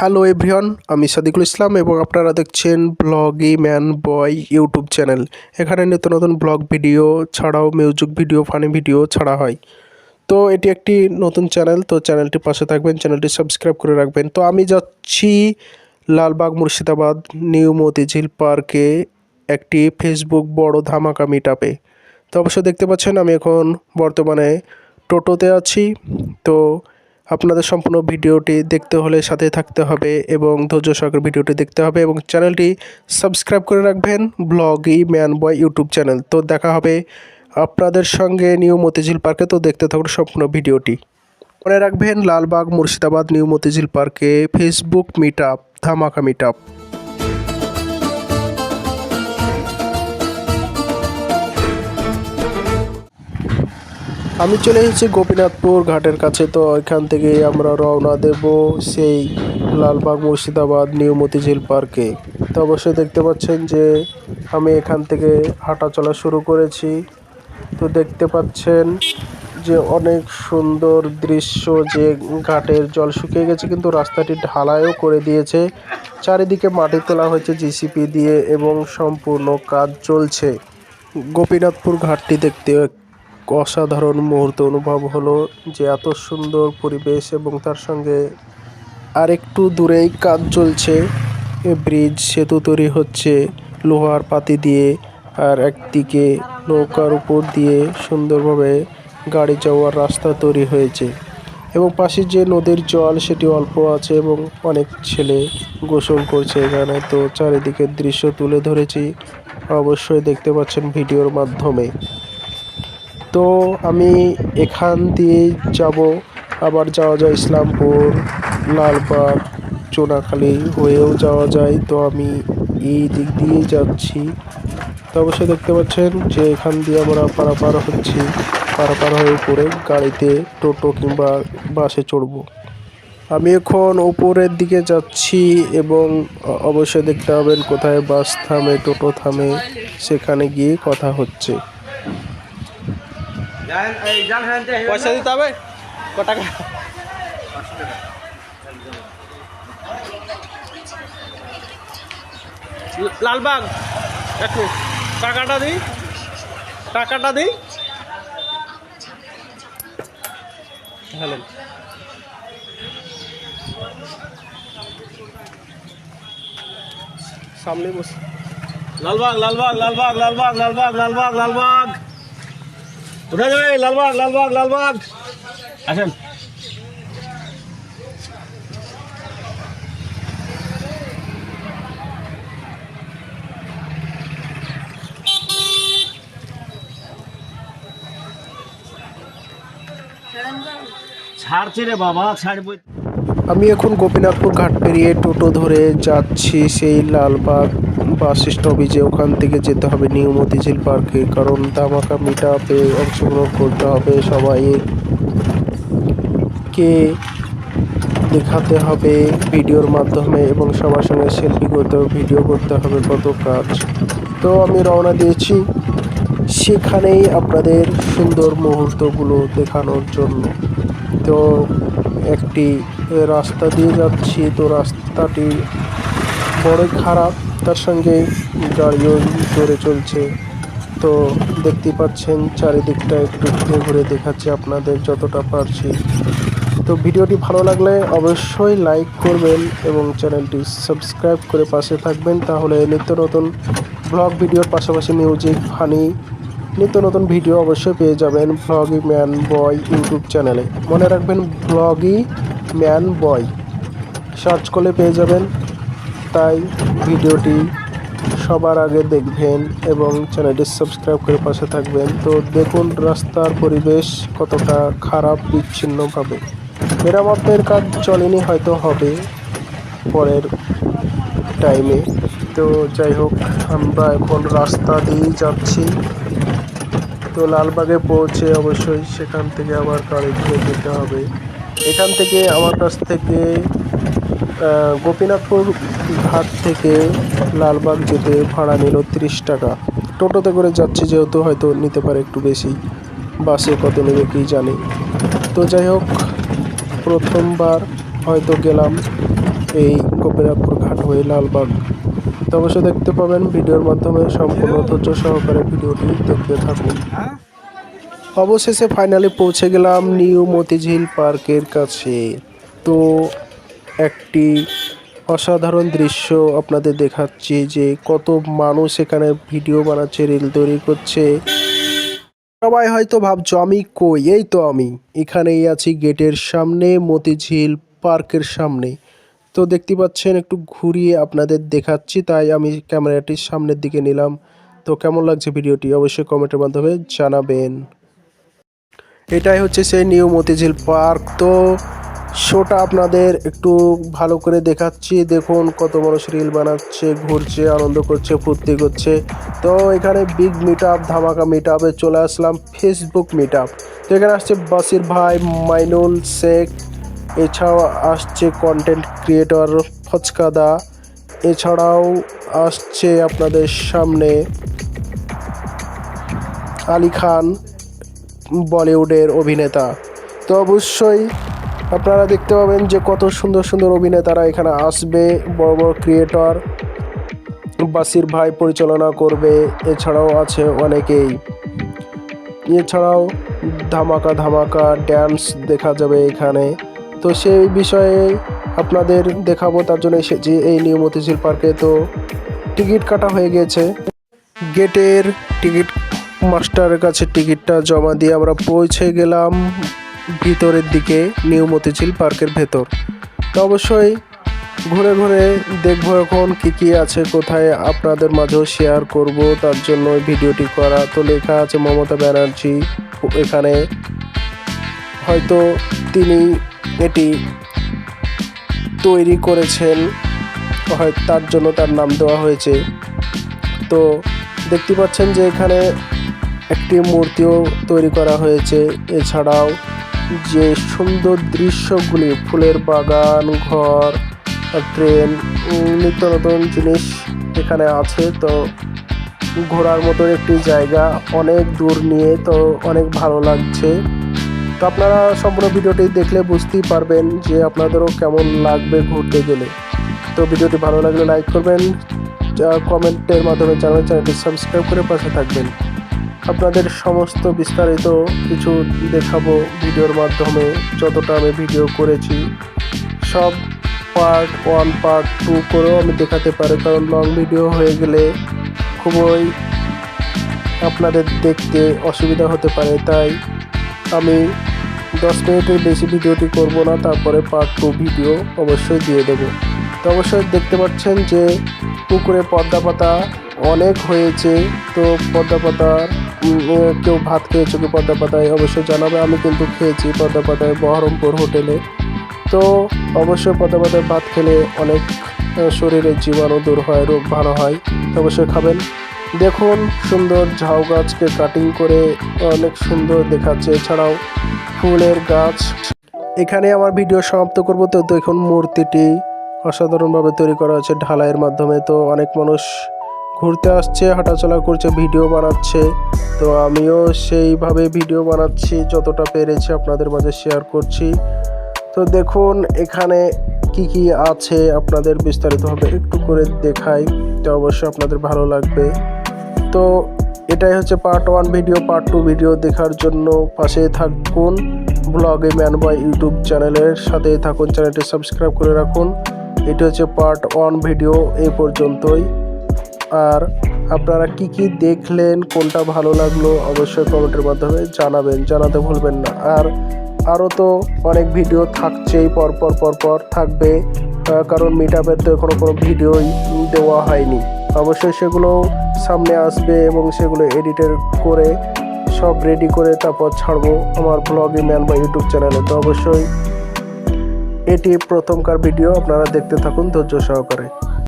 Hello everyone আমি সাদিকুল ইসলাম এবং আপনারা দেখছেন bloggy man boy YouTube channel এখানে নিত্য নতুন ব্লগ ভিডিও ছাড়াও মিউজিক ভিডিও ফানি ভিডিও ছাড়া হয়। তো এটি একটি নতুন চ্যানেল তো চ্যানেলটি পাশে থাকবেন চ্যানেলটি সাবস্ক্রাইব করে রাখবেন। তো আমি যাচ্ছি লালবাগ মুর্শিদাবাদ নিউ মতিঝিল পার্কে একটি ফেসবুক বড় ধামাকা মিট আপে তো অবশ্যই দেখতে পাচ্ছেন, আমি এখন বর্তমানে টোটোতে আছি। তো আপনাদের সম্পূর্ণ ভিডিওটি দেখতে হলে সাথে থাকতে হবে এবং ধৈর্য সহকারে ভিডিওটি দেখতে হবে এবং চ্যানেলটি সাবস্ক্রাইব করে রাখবেন bloggy man boy YouTube channel. তো দেখা হবে আপনাদের সঙ্গে নিউ মতিঝিল পার্কে। তো দেখতে থাকুন সম্পূর্ণ ভিডিওটি। মনে রাখবেন, লালবাগ মুর্শিদাবাদ নিউ মতিঝিল পার্কে ফেসবুক মিট আপ ধামাকা মিট আপ আমি চলে এসেছি গোপীনাথপুর ঘাটের কাছে, তো এখান থেকে আমরা রওনা দেব সেই লালবাগ মুর্শিদাবাদ নিউ মতিঝিল পার্কে। তো অবশ্যই দেখতে পাচ্ছেন যে আমি এখান থেকে হাঁটা চলা শুরু করেছি। তো দেখতে পাচ্ছেন যে অনেক সুন্দর দৃশ্য, যে ঘাটের জল শুকিয়ে গেছে, কিন্তু রাস্তাটি ঢালাইও করে দিয়েছে। চারিদিকে মাটি তোলা হয়েছে জিসিপি দিয়ে এবং সম্পূর্ণ কাজ চলছে। গোপীনাথপুর ঘাটটি দেখতে অসাধারণ মুহূর্ত অনুভব হলো যে এত সুন্দর পরিবেশ এবং তার সঙ্গে আরেকটু দূরেই কাজ চলছে। ব্রিজ সেতু তৈরি হচ্ছে লোহার পাতি দিয়ে আর একদিকে নৌকার উপর দিয়ে সুন্দরভাবে গাড়ি যাওয়ার রাস্তা তৈরি হয়েছে এবং পাশে যে নদীর জল সেটি অল্প আছে এবং অনেক ছেলে গোসল করছে এখানে। তো চারিদিকের দৃশ্য তুলে ধরেছি। অবশ্যই দেখতে পাচ্ছেন ভিডিওর মাধ্যমে। তো আমি এখান দিয়ে যাব। আবার যাওয়া যায় ইসলামপুর, লালবাগ, চোনাখালী হয়েও যাওয়া যায়। তো আমি এই দিক দিয়েই যাচ্ছি। তো অবশ্যই দেখতে পাচ্ছেন যে এখান দিয়ে আমরা পারাপার হচ্ছি। পারাপার হয়ে উপরে গাড়িতে টোটো কিংবা বাসে চড়বো। আমি এখন উপরের দিকে যাচ্ছি এবং অবশ্যই দেখতে পাবেন কোথায় বাস থামে, টোটো থামে, সেখানে গিয়ে কথা হচ্ছে। পয়সা দিতে হবে? ক টাকা? লালবাগ এক মিনিট। টাকাটা দিই। টাকাটা দিই। হ্যালো। সামনে বসে। লালবাগ লালবাগ লালবাগ লালবাগ লালবাগ লালবাগ লালবাগ। কোথায় যাবে, লালবাগ লালবাগ লালবাগ। আসেন। ছাড়ছে রে বাবা আমি এখন গোপীনাথপুর ঘাট পেরিয়ে টোটো ধরে যাচ্ছি সেই লালবাগ বাস স্টপে যে ওখান থেকে যেতে হবে নিউ মতিঝিল পার্কে, কারণ ধামাকা মিট আপে অংশগ্রহণ করতে হবে সবাই কে দেখাতে হবে ভিডিওর মাধ্যমে এবং সবার সঙ্গে সেলফি করতে হবে ভিডিও করতে হবে, কত কাজ। তো আমি রওনা দিয়েছি সেখানেই আপনাদের সুন্দর মুহূর্তগুলো দেখানোর জন্য। তো একটি রাস্তা দিয়ে যাচ্ছি, তো রাস্তাটি বড়ই খারাপ। তার সঙ্গে গাড়িও জোরে চলছে। তো দেখতে পাচ্ছেন, চারিদিকটা একটু ঘুরে ঘুরে দেখাচ্ছি আপনাদের যতটা পারছি। তো ভিডিওটি ভালো লাগলে অবশ্যই লাইক করবেন এবং চ্যানেলটি সাবস্ক্রাইব করে পাশে থাকবেন। তাহলে নিত্য নতুন ব্লগ ভিডিওর পাশাপাশি মিউজিক ফানি নিত্য নতুন ভিডিও অবশ্যই পেয়ে যাবেন ব্লগি ম্যান বয় ইউটিউব চ্যানেলে। মনে রাখবেন, ব্লগি ম্যান বয়। সার্চ করলে পেয়ে যাবেন। তাই ভিডিওটি সবার আগে দেখবেন এবং চ্যানেলটি সাবস্ক্রাইব করে পাশে থাকবেন। তো দেখুন রাস্তার পরিবেশ কতটা খারাপ, বিচ্ছিন্নভাবে। মেরামতের কাজ চলেনি হয়তো হবে পরের টাইমে তো যাই হোক, আমরা এখন রাস্তা দিয়েই যাচ্ছি। তো লালবাগে পৌঁছে অবশ্যই সেখান থেকে আবার গাড়ি ধরে যেতে হবে। এখান থেকে আমার কাছ থেকে গোপীনাথপুর ঘাট থেকে লালবাগ যেতে ভাড়া নিল তিরিশ টাকা। টোটোতে করে যাচ্ছি যেহেতু হয়তো নিতে পারে একটু বেশি। বাসে কত নেবে কি জানি। তো যাই হোক, প্রথমবার হয়তো গেলাম এই গোপীনাথপুর ঘাট হয়ে লালবাগ। তো অবশ্যই দেখতে পাবেন ভিডিওর মাধ্যমে সম্পূর্ণ ধৈর্য সহকারে ভিডিওটি দেখতে থাকুন। অবশেষে ফাইনালি পৌঁছে গেলাম নিউ মতিঝিল পার্কের কাছে। তো একটি অসাধারণ দৃশ্য আপনাদের দেখাচ্ছি যে কত মানুষ এখানে ভিডিও বানাচ্ছে রিল তৈরি করছে। সবাই হয়তো ভাবছ, আমি কই? এই তো আমি। এখানেই আছি গেটের সামনে, মতিঝিল পার্কের সামনে। তো দেখতে পাচ্ছেন, একটু ঘুরিয়ে আপনাদের দেখাচ্ছি, তাই আমি ক্যামেরাটির সামনের দিকে নিলাম। তো কেমন লাগছে ভিডিওটি? অবশ্যই কমেন্টের মাধ্যমে জানাবেন। এটাই হচ্ছে সেই নিউ মতিঝিল পার্ক। তো শোটা আপনাদের একটু ভালো করে দেখাচ্ছি। দেখুন কত মানুষ রিল বানাচ্ছে, ঘুরছে, আনন্দ করছে, ফুর্তি করছে। তো এখানে বিগ মিট আপ ধামাকা মিট আপে চলে আসলাম ফেসবুক মিট আপ তো এখানে আসছে বাসির ভাই মাইনুল শেখ। এছাড়াও আসছে কন্টেন্ট ক্রিয়েটর ফচকাদা এছাড়াও আসছে আপনাদের সামনে আলী খান, বলিউডের অভিনেতা। তো অবশ্যই আপনারা দেখতে পাবেন যে কত সুন্দর সুন্দর অভিনেতারা এখানে আসবে, বড় বড় ক্রিয়েটর বাসির ভাই পরিচালনা করবে, এছাড়াও আছে অনেকেই। এছাড়াও ধামাকা ধামাকা ড্যান্স দেখা যাবে এখানে। তো সেই বিষয়ে আপনাদের দেখাবো, তার জন্য এসেছি এই নিউ মতিঝিল পার্কে। তো টিকিট কাটা হয়ে গেছে। গেটের টিকিট মাস্টারের কাছে টিকিটটা জমা দিয়ে আমরা পৌঁছে গেলাম। ভিতরের দিকে নিউ মতিঝিল পার্কের ভেতর। তো অবশ্যই ঘুরে ঘুরে দেখব এখন কী কী আছে, কোথায় আপনাদের মাঝেও শেয়ার করব। তার জন্য ভিডিওটি করা, তো লেখা আছে মমতা ব্যানার্জি, এখানে হয়তো তিনি এটি তৈরি করেছেন, হয় তার জন্য তার নাম দেওয়া হয়েছে। তো দেখতে পাচ্ছেন যে এখানে একটি মূর্তিও তৈরি করা হয়েছে, এছাড়াও যে সুন্দর দৃশ্যগুলি ফুলের বাগান, ঘর, ট্রেন নিত্য নতুন জিনিস এখানে আছে। তো ঘোরার মতো একটি জায়গা, অনেক দূর নিয়ে, তো অনেক ভালো লাগছে। তো আপনারা সম্পূর্ণ ভিডিওটি দেখলে বুঝতেই পারবেন যে আপনাদেরও কেমন লাগবে ঘুরতে গেলে। তো ভিডিওটি ভালো লাগলে লাইক করবেন কমেন্টের মাধ্যমে জানাবেন চ্যানেলটি সাবস্ক্রাইব করে পাশে থাকবেন। আপনাদের সমস্ত বিস্তারিত কিছু দেখাবো ভিডিওর মাধ্যমে, যতটা আমি ভিডিও করেছি। সব পার্ট ওয়ান পার্ট টু করেও আমি দেখাতে পারি, কারণ লং ভিডিও হয়ে গেলে খুবই আপনাদের দেখতে অসুবিধা হতে পারে। তাই আমি দশ মিনিটের বেশি ভিডিওটি করব না, তারপরে পার্ট টু ভিডিও অবশ্যই দিয়ে দেবো। তো অবশ্যই দেখতে পাচ্ছেন যে পুকুরে পদ্মা পাতা অনেক হয়েছে। তো পদ্মা পাতার কেউ ভাত খেয়েছো কি পদ্মা পাতায় অবশ্যই জানাবে, আমি কিন্তু খেয়েছি পদ্মা পাতায় বহরমপুর হোটেলে। তো অবশ্যই পদ্মা পাতায় ভাত খেলে অনেক শরীরের জীবাণু দূর হয়, রোগ ভালো হয় অবশ্যই খাবেন। দেখুন, সুন্দর ঝাউ গাছকে কাটিং করে অনেক সুন্দর দেখাচ্ছে। এছাড়াও ফুলের গাছ। এখানে আমার ভিডিও সমাপ্ত করব। তো দেখুন, মূর্তিটি অসাধারণভাবে তৈরি করা হয়েছে ঢালাইয়ের মাধ্যমে। তো অনেক মানুষ ঘুরতে আসছে, হাঁটাচলা করছে ভিডিও বানাচ্ছে। তো আমিও সেইভাবে ভিডিও বানাচ্ছি, যতটা পেরেছি আপনাদের মাঝে শেয়ার করছি। তো দেখুন, এখানে কি কি আছে আপনাদের বিস্তারিতভাবে একটু করে দেখাই, তো অবশ্যই আপনাদের ভালো লাগবে। তো এটাই হচ্ছে part one video part two video দেখার জন্য পাশে থাকুন। ব্লগে ম্যান বাই ইউটিউব চ্যানেলের সাথে থাকুন, চ্যানেলটি সাবস্ক্রাইব করে রাখুন। এটি হচ্ছে পার্ট ওয়ান ভিডিও এই পর্যন্তই। আর আপনারা কি কি দেখলেন, কোনটা ভালো লাগল অবশ্যই কমেন্টের মাধ্যমে জানাবেন, জানাতে ভুলবেন না। আর আরও তো অনেক ভিডিও থাকছেই পরপর পরপর থাকবে কারণ মিট আপের তো এখনও কোনো ভিডিওই দেওয়া হয়নি। অবশ্যই সেগুলো সামনে আসবে এবং সেগুলো এডিটের করে সব রেডি করে তারপর ছাড়বো আমার ব্লগে ম্যান বা ইউটিউব চ্যানেলে তো অবশ্যই এটি প্রথমকার ভিডিও, আপনারা দেখতে থাকুন ধৈর্য সহকারে।